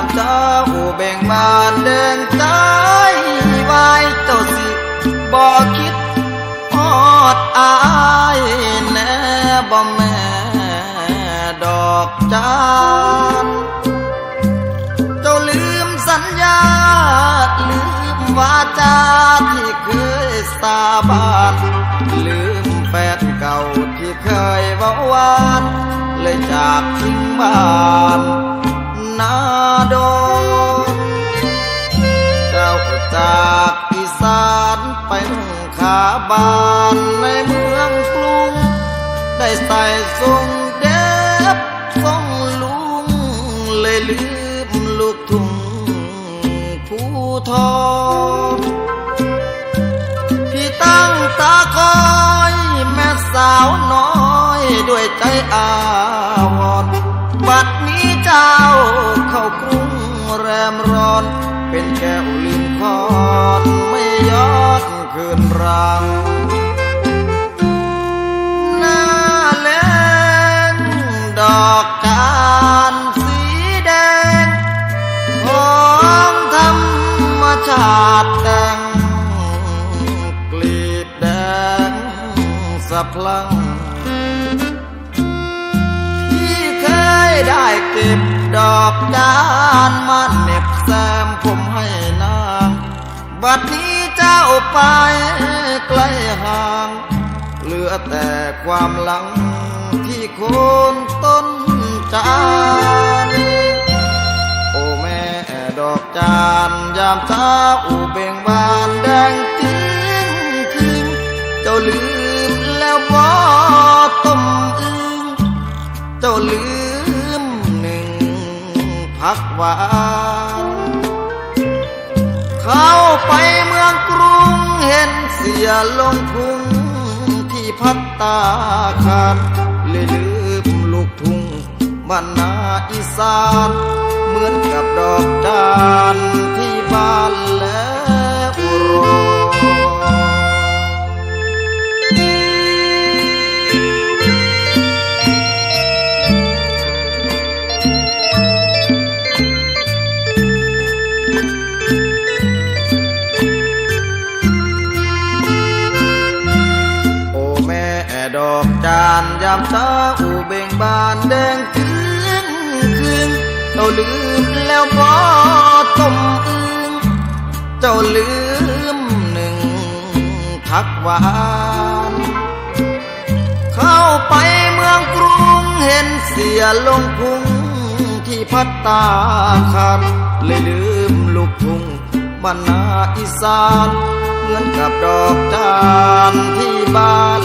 ามเจ้าแบ่งบานเดินใจไว้เจ้าสิบ่คิดอดอายแน่บ่แม่ดอกจานเจ้าลืมสัญญาลืมวาจาที่เคยสาบานลืมแฟนเก่าที่เคยเว้าหวานเลยจากทิ้งบ้าน นาดงเจ้าจากอีสานไปนุ่งขาบานในเมืองกรุง ได้ใส่ทรงเด็บทรงลุง เลยลืมลูกทุ่งผู้ทองพี่ตั้งตาคอยแม่สาวน้อยด้วยใจอาวรณ์บัดนี้เจ้า กรุงแรมร้อน เป็นแก้วลืมคอนไม่ยอดคืนรังหน้าเล่นดอกจานสีแดงของธรรมชาติแต่งกลีบแดงสะพลัง ดอกจานมาเหน็บแซมผมให้นาง บัดนี้เจ้าไปไกลห่าง เหลือแต่ความหลังที่โคนต้นจานโอแม่ดอกจานยามเช้าเบ่งบาน พักหวานเข้าไปเมืองกรุงเห็นเสียลงพุงที่พัดตาคาดเลยลืมลูกทุ่งบรรณาอีสาน ดอกจานยามเช้าเบ่งบานแดงคืนคืนเจ้าลืมแล้วพอต้มอึงเจ้าลืมหนึ่งทักหวานเข้าไปเมืองกรุงเห็นเสียลงพุงที่พัตตาคารเลยลืมลูกทุ่งบ้านนาอีสานเหมือนกับดอกจานที่บ้าน